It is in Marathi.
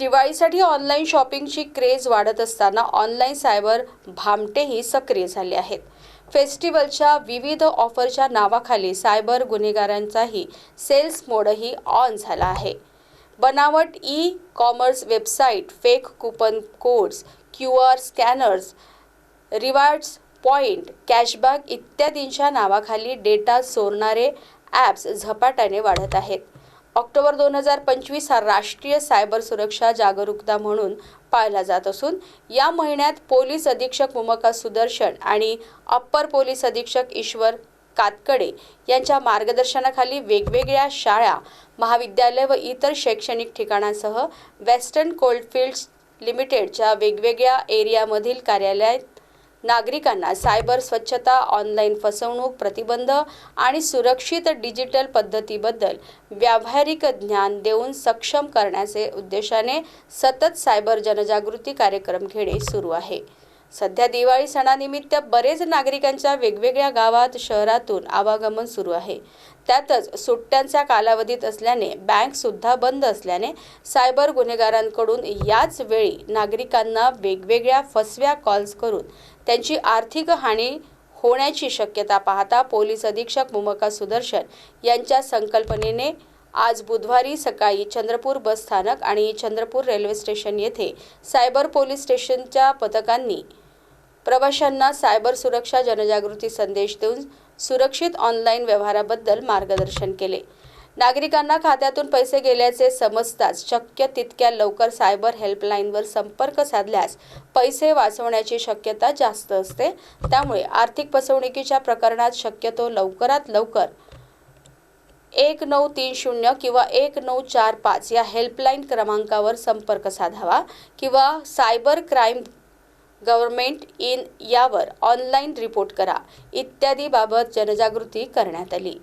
दिवाळीसाठी ऑनलाईन शॉपिंगची क्रेज वाढत असताना ऑनलाईन सायबर भामटेही सक्रिय झाले आहेत. फेस्टिवलच्या विविध ऑफरच्या नावाखाली सायबर गुन्हेगारांचाही सेल्स मोडही ऑन झाला आहे. बनावट e commerce website fake coupon codes Q R scanners rewards point cashback इत्यादींच्या नावाखाली डेटा चोरणारे ॲप्स झपाट्याने वाढत आहेत. ऑक्टोबर दोन हजार पंचवीस हा राष्ट्रीय सायबर सुरक्षा जागरूकता म्हणून पाळला जात असून या महिन्यात पोलीस अधीक्षक मुमका सुदर्शन आणि अप्पर पोलीस अधीक्षक ईश्वर कातकडे यांच्या मार्गदर्शनाखाली वेगवेगळ्या शाळा महाविद्यालय व इतर शैक्षणिक ठिकाणांसह वेस्टर्न कोल्डफिल्ड्स लिमिटेडच्या वेगवेगळ्या एरियामधील कार्यालयात नागरिकांना सायबर स्वच्छता ऑनलाईन फसवणूक प्रतिबंध आणि सुरक्षित डिजिटल पद्धतीबद्दल व्यावहारिक ज्ञान देऊन सक्षम करण्याचे उद्देशाने सतत सायबर जनजागृती कार्यक्रम घेणे सुरू आहे. सध्या दिवाळी सणानिमित्त बरेच नागरिकांच्या वेगवेगळ्या गावात शहरातून आवागमन सुरू आहे. त्यातच सुट्ट्यांच्या कालावधीत असल्याने बँक सुद्धा बंद असल्याने सायबर गुन्हेगारांकडून याच वेळी नागरिकांना वेगवेगळ्या फसव्या कॉल्स करून त्यांची आर्थिक हानी होण्याची शक्यता पाहता पोलीस अधीक्षक मुमका सुदर्शन यांच्या संकल्पनेने आज बुधवारी सकाळी चंद्रपूर बस स्थानक आणि चंद्रपूर रेल्वे स्टेशन येथे सायबर पोलीस स्टेशनच्या पथकांनी प्रवाशांना सायबर सुरक्षा जनजागृती संदेश देऊन सुरक्षित ऑनलाईन व्यवहाराबद्दल मार्गदर्शन केले. नागरिकांना खात्यातून पैसे गेल्याचे समजताच शक्य तितक्या लवकर सायबर हेल्पलाईनवर संपर्क साधल्यास पैसे वाचवण्याची शक्यता जास्त असते. त्यामुळे आर्थिक फसवणुकीच्या प्रकरणात शक्यतो लवकरात लवकर एक नऊ तीन शून्य किंवा एक नऊ चार पाच या हेल्पलाईन क्रमांकावर संपर्क साधावा किंवा सायबर क्राईम गव्हर्नमेंट इन यावर ऑनलाईन रिपोर्ट करा. इत्यादी बाबत जनजागृती करण्यात आली.